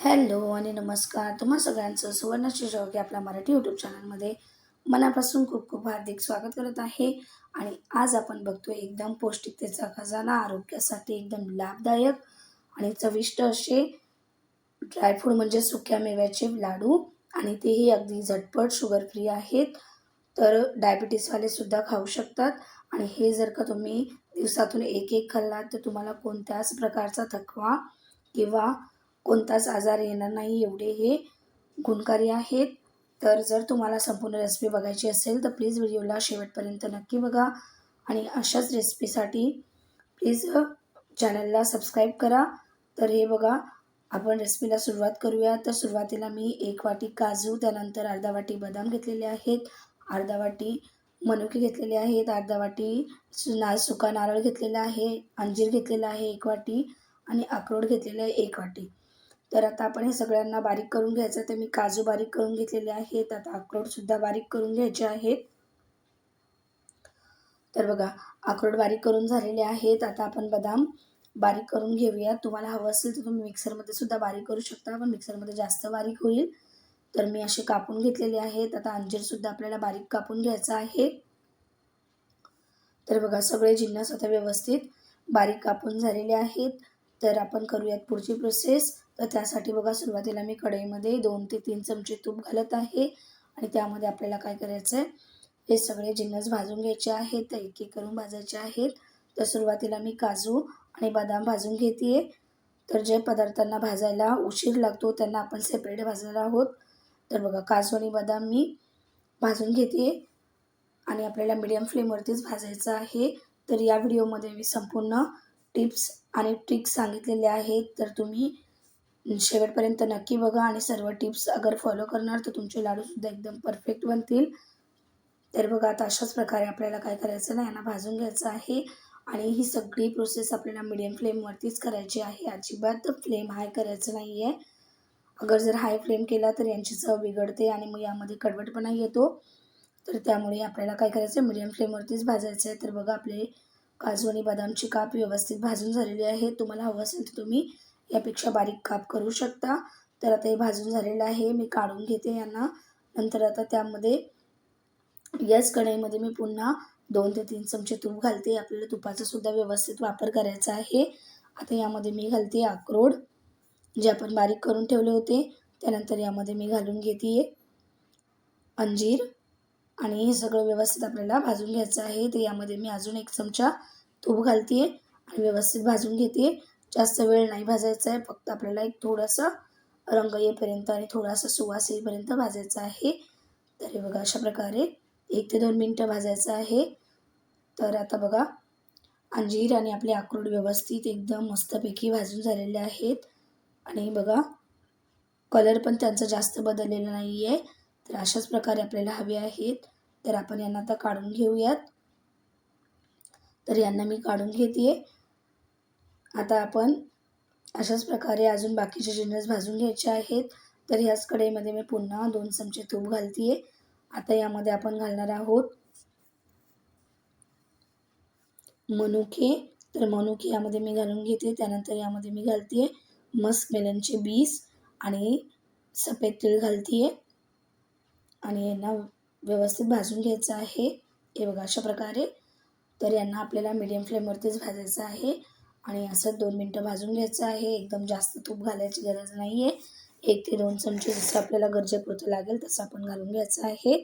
Hello आणि नमस्कार. तुम्हा सगळ्यांचं सुवर्णाची जॉगी आपल्या मराठी यूट्यूब चॅनलमध्ये मनापासून खूप खूप हार्दिक स्वागत करत आहे. आणि आज आपण बघतो एकदम पौष्टिकतेचा खजाना आरोग्यासाठी एकदम लाभदायक आणि चविष्ट असे ड्रायफ्रूट म्हणजे सुक्या मेव्याचे लाडू आणि तेही अगदी झटपट शुगर फ्री आहेत. तर डायबिटीसवाले सुद्धा खाऊ शकतात. आणि हे जर का तुम्ही दिवसातून एक एक खाल्लात तर तुम्हाला कोणत्याच प्रकारचा थकवा किंवा कोणताच आजार येणार नाही एवढे हे गुणकारी आहेत. तर जर तुम्हाला संपूर्ण रेसिपी बघायची असेल तर प्लीज व्हिडिओला शेवटपर्यंत नक्की बघा. आणि अशाच रेसिपीसाठी प्लीज चॅनलला सबस्क्राईब करा. तर हे बघा आपण रेसिपीला सुरुवात करूया. तर सुरुवातीला मी एक वाटी काजू त्यानंतर अर्धा वाटी बदाम घेतलेले आहेत. अर्धा वाटी मनुके घेतलेले आहेत. अर्धा वाटी सु ना सुका नारळ घेतलेला आहे. अंजीर घेतलेला आहे एक वाटी. आणि अक्रोड घेतलेलं आहे एक वाटी. तर आता आपण हे सगळ्यांना बारीक करून घ्यायचं. तर मी काजू बारीक करून घेतलेले आहेत. आता अक्रोडसुद्धा बारीक करून घ्यायचे आहेत. तर बघा अक्रोड बारीक करून झालेले आहेत. आता आपण बदाम बारीक करून घेऊया. तुम्हाला हवं असेल तर तुम्ही मिक्सरमध्ये सुद्धा बारीक करू शकता पण मिक्सरमध्ये जास्त बारीक होईल. तर मी असे कापून घेतलेले आहेत. आता अंजीरसुद्धा आपल्याला बारीक कापून घ्यायचा आहे. तर बघा सगळे जिन्नस आता व्यवस्थित बारीक कापून झालेले आहेत. तर आपण करूयात पुढची प्रोसेस तर त्यासाठी बघा सुरुवातीला मी कढईमध्ये दोन ते तीन चमचे तूप घालत आहे. आणि त्यामध्ये आपल्याला काय करायचं आहे? हे सगळे जिन्नस भाजून घ्यायचे आहेत तर एक एक करून भाजायचे आहेत. तर सुरुवातीला मी काजू आणि बदाम भाजून घेते तर जे पदार्थांना भाजायला उशीर लागतो त्यांना आपण सेपरेट भाजणार आहोत. तर बघा काजू आणि बदाम मी भाजून घेते आणि आपल्याला मीडियम फ्लेमवरतीच भाजायचं आहे. तर या व्हिडिओमध्ये मी संपूर्ण टिप्स आणि ट्रिक्स सांगितलेले आहेत तर तुम्ही शेवटपर्यंत नक्की बघा आणि सर्व टिप्स अगर फॉलो करणार तर तुमचे लाडूसुद्धा एकदम परफेक्ट बनतील. तर बघा आता अशाच प्रकारे आपल्याला काय करायचं ना यांना भाजून घ्यायचं आहे आणि ही सगळी प्रोसेस आपल्याला मिडियम फ्लेमवरतीच करायची आहे. अजिबात फ्लेम हाय करायचं नाही आहे अगर जर हाय फ्लेम केला तर यांची चव बिघडते आणि मग यामध्ये कडवटपणा येतो. तर त्यामुळे आपल्याला काय करायचं आहे मिडियम फ्लेमवरतीच भाजायचं आहे तर बघा आपले काजू आणि बदामची काप व्यवस्थित भाजून झालेली आहे. तुम्हाला हवं असेल तर तुम्ही यापेक्षा बारीक काप करू शकता. तर आता हे भाजून झालेलं आहे. मी काढून घेते यांना. नंतर आता त्यामध्ये याच कढईमध्ये मी पुन्हा दोन ते तीन चमचे तूप घालते. आपल्याला तुपाचा सुद्धा व्यवस्थित वापर करायचा आहे. आता यामध्ये मी घालते अक्रोड जे आपण बारीक करून ठेवले होते. त्यानंतर यामध्ये मी घालून घेते अंजीर. आणि हे सगळं व्यवस्थित आपल्याला भाजून घ्यायचं आहे. तर यामध्ये मी अजून एक चमचा तूप घालते आणि व्यवस्थित भाजून घेते जास्त वेळ नाही भाजायचा आहे. फक्त आपल्याला एक थोडंसं रंग येईपर्यंत आणि थोडासा सुवास येईपर्यंत भाजायचा आहे. तर हे बघा अशा प्रकारे एक ते दोन मिनटं भाजायचं आहे. तर आता बघा अंजीर आणि आपले अक्रोड व्यवस्थित एकदम मस्तपैकी भाजून झालेले आहेत. आणि बघा कलर पण त्यांचा जास्त बदललेला नाही आहे तर अशाच प्रकारे आपल्याला हवे आहेत. तर आपण यांना आता काढून घेऊयात. तर यांना मी काढून घेते. आता आपण अशाच प्रकारे अजून बाकीचे जिन्नस भाजून घ्यायचे आहेत. तर ह्याच कढईमध्ये मी पुन्हा दोन चमचे तूप घालते आता यामध्ये आपण घालणार आहोत मनुके. तर मनुके यामध्ये मी घालून घेते. त्यानंतर यामध्ये मी घालते मस्क मेलनचे बीस आणि सफेद तीळ घालते आणि यांना व्यवस्थित भाजून घ्यायचं आहे. हे बघा अशा प्रकारे. तर यांना आपल्याला मीडियम फ्लेमवरतीच भाजायचं आहे. आणि असं दोन मिनटं भाजून घ्यायचं आहे. एकदम जास्त तूप घालायची गरज नाही आहे एक ते दोन चमचे जसं आपल्याला गरजेपुरतं लागेल तसं आपण घालून घ्यायचं आहे.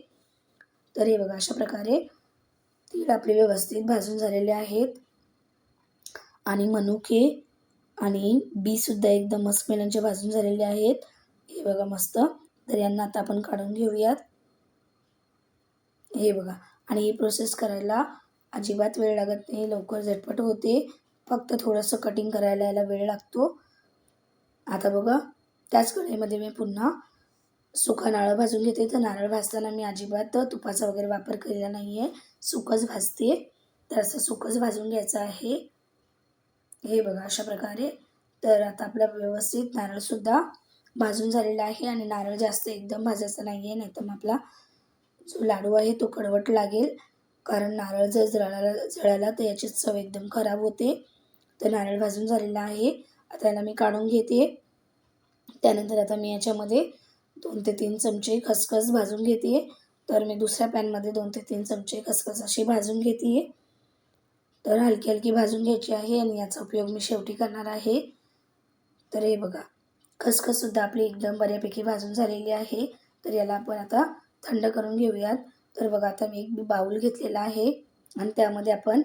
तर हे बघा अशा प्रकारे तीळ आपले व्यवस्थित भाजून झालेले आहेत. आणि मनुके आणि बीसुद्धा एकदम मस्त मेलांचे भाजून झालेले आहेत. हे बघा मस्त. तर यांना आता आपण काढून घेऊयात. हे बघा आणि ही प्रोसेस करायला अजिबात वेळ लागत नाही लवकर झटपट होते. फक्त थोडंसं कटिंग करायला याला वेळ लागतो. आता बघा त्याच कढईमध्ये मी पुन्हा सुका नारळ भाजून घेते. तर नारळ भाजताना मी अजिबात तुपाचा वगैरे वापर केलेला नाही आहे सुकंच भाजते. तर असं सुकंच भाजून घ्यायचं आहे. हे बघा अशा प्रकारे. तर आता आपला व्यवस्थित नारळसुद्धा भाजून झालेला आहे आणि नारळ जास्त एकदम भाजायचा नाही आहे नाहीतर मग आपला जो लाडू आहे तो कडवट लागेल. कारण नारळ जर जळाला जळाला तर याची चव एकदम खराब होते. तर नारळ भाजून झालेला आहे. आता याला मी काढून घेते. त्यानंतर आता मी याच्यामध्ये दोन ते तीन चमचे खसखस भाजून घेते. तर मी दुसऱ्या पॅनमध्ये दोन ते तीन चमचे खसखस अशी भाजून घेते. तर हलकी हलकी भाजून घ्यायची आहे आणि याचा उपयोग मी शेवटी करणार आहे. तर हे बघा. खसखससुद्धा आपली एकदम बऱ्यापैकी भाजून झालेली आहे. तर याला आपण आता थंड करून घेऊयात. तर बघा आता मी एक बाऊल घेतलेला आहे. आणि त्यामध्ये आपण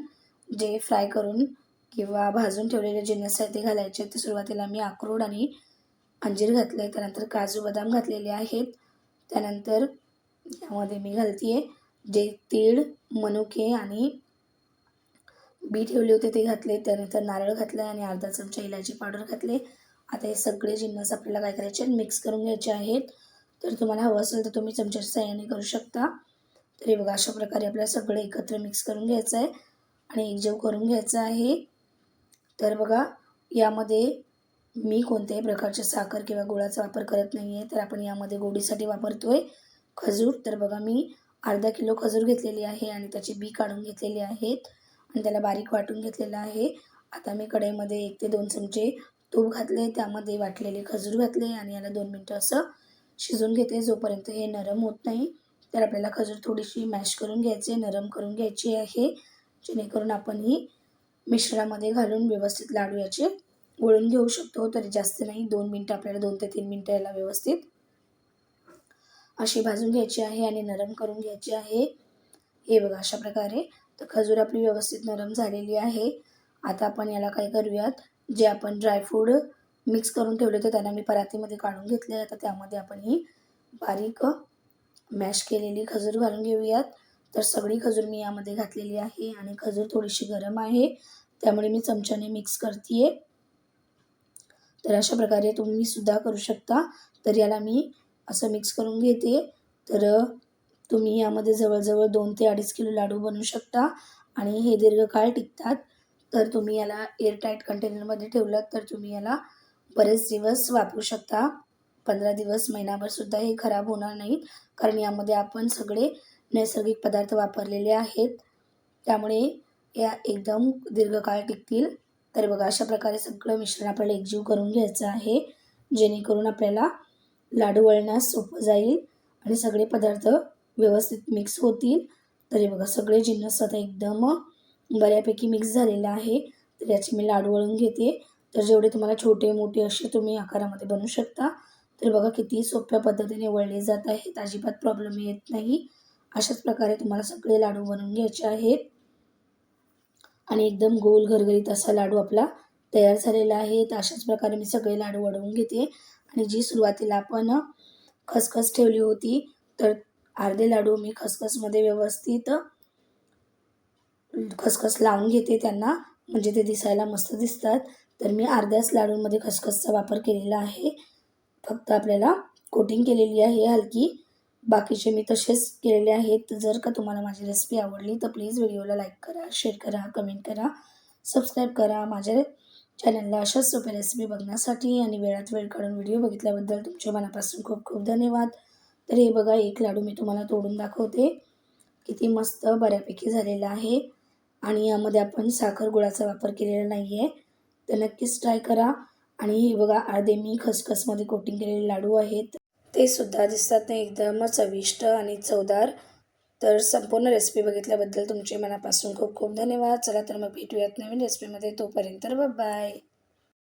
जे फ्राय करून किंवा भाजून ठेवलेले जिन्नस आहे ते घालायचे ते सुरुवातीला मी अक्रोड आणि अंजीर घातले त्यानंतर काजू बदाम घातलेले आहेत. त्यानंतर यामध्ये मी घालते आहे जे तीळ मनुके आणि बी ठेवले होते ते घातले. त्यानंतर नारळ घातले आणि अर्धा चमचा इलायची पावडर घातले. आता हे सगळे जिन्नस आपल्याला काय करायचे मिक्स करून घ्यायचे आहेत. तर तुम्हाला हवं असेल तर तुम्ही चमच्याच्या साह्याने करू शकता. तर हे बघा अशा प्रकारे आपल्याला सगळं एकत्र मिक्स करून घ्यायचं आहे आणि एकजीव करून घ्यायचं आहे. तर बघा यामध्ये मी कोणत्याही प्रकारच्या साखर किंवा गुळाचा वापर करत नाही आहे तर आपण यामध्ये गोडीसाठी वापरतो आहे खजूर. तर बघा मी अर्धा किलो खजूर घेतलेली आहे आणि त्याची बी काढून घेतलेली आहेत आणि त्याला बारीक वाटून घेतलेलं आहे. आता मी कढईमध्ये एक ते दोन चमचे तूप घातले त्यामध्ये वाटलेले खजूर घातले आणि याला दोन मिनटं असं शिजून घेते जोपर्यंत हे नरम होत नाही तर आपल्याला खजूर थोडीशी मॅश करून घ्यायचे नरम करून घ्यायची आहे. जेणेकरून आपण ही मिश्रणामध्ये घालून व्यवस्थित लाडू याचे वळून घेऊ शकतो. तरी जास्त नाही दोन मिनटं आपल्याला दोन ते तीन मिनटं याला व्यवस्थित अशी भाजून घ्यायची आहे आणि नरम करून घ्यायची आहे. हे बघा अशा प्रकारे. तर खजूर आपली व्यवस्थित नरम झालेली आहे. आता आपण याला काय करूयात? जे आपण ड्रायफ्रूट मिक्स करून ठेवले होते त्यांना मी परातीमध्ये काढून घेतले आता त्यामध्ये आपण ही बारीक मॅश केलेली खजूर घालून घेऊयात. तर सगळी खजूर मी यामध्ये घातलेली आहे आणि खजूर थोडीशी गरम आहे. त्यामुळे मी चमच्याने मिक्स करते तर अशा प्रकारे तुम्ही सुद्धा करू शकता. तर याला मी असं मिक्स करून घेते. तर तुम्ही यामध्ये जवळजवळ दोन ते अडीच किलो लाडू बनवू शकता. आणि हे दीर्घकाळ टिकतात. तर तुम्ही याला एअरटाईट कंटेनरमध्ये ठेवलं तर तुम्ही याला बरेच दिवस वापरू शकता. पंधरा दिवस महिनाभरसुद्धा हे खराब होणार नाहीत कारण यामध्ये आपण सगळे नैसर्गिक पदार्थ वापरलेले आहेत. त्यामुळे या एकदम दीर्घकाळ टिकतील. तर बघा अशा प्रकारे सगळं मिश्रण आपल्याला एकजीव करून घ्यायचं आहे. जेणेकरून आपल्याला लाडू वळण्यास सोपं जाईल आणि सगळे पदार्थ व्यवस्थित मिक्स होतील. तरी बघा सगळे जिन्नस आता एकदम बऱ्यापैकी मिक्स झालेलं आहे. तर याचे मी लाडू वळून घेते. तर जेवढे तुम्हाला छोटे मोठे असे तुम्ही आकारामध्ये बनवू शकता तर बघा किती सोप्या पद्धतीने वळले जात आहेत. अजिबात प्रॉब्लेम येत नाही. अशाच प्रकारे तुम्हाला सगळे लाडू बनवून घ्यायचे आहेत. आणि एकदम गोल घरघरीत असा लाडू आपला तयार झालेला आहे. तर अशाच प्रकारे मी सगळे लाडू वळवून घेते. आणि जी सुरुवातीला आपण खसखस ठेवली होती तर अर्धे लाडू मी खसखसमध्ये व्यवस्थित खसखस लावून घेते त्यांना. म्हणजे ते दिसायला मस्त दिसतात. तर मी अर्ध्याच लाडूंमध्ये खसखसचा वापर केलेला आहे. फक्त आपल्याला कोटिंग केलेली आहे हलकी. बाकीचे मी तसेच केलेले आहेत. जर का तुम्हाला माझी रेसिपी आवडली तर प्लीज व्हिडिओला लाईक करा शेअर करा कमेंट करा. सबस्क्राईब करा माझ्या चॅनलला अशाच सोप्या रेसिपी बघण्यासाठी आणि वेळात वेळ काढून व्हिडिओ बघितल्याबद्दल तुमच्या मनापासून खूप खूप धन्यवाद. तर हे बघा एक लाडू मी तुम्हाला तोडून दाखवते. किती मस्त बऱ्यापैकी झालेला आहे. आणि यामध्ये आपण साखर गुळाचा वापर केलेला नाही आहे तर नक्कीच ट्राय करा. आणि हे बघा अर्धे मी खसखसमध्ये कोटिंग केलेले लाडू आहेत. ते सुद्धा दिसतात नाही एकदम चविष्ट आणि चवदार. तर संपूर्ण रेसिपी बघितल्याबद्दल तुमचे मनापासून खूप खूप धन्यवाद. चला तर मग भेटूयात नवीन रेसिपीमध्ये तोपर्यंत बाय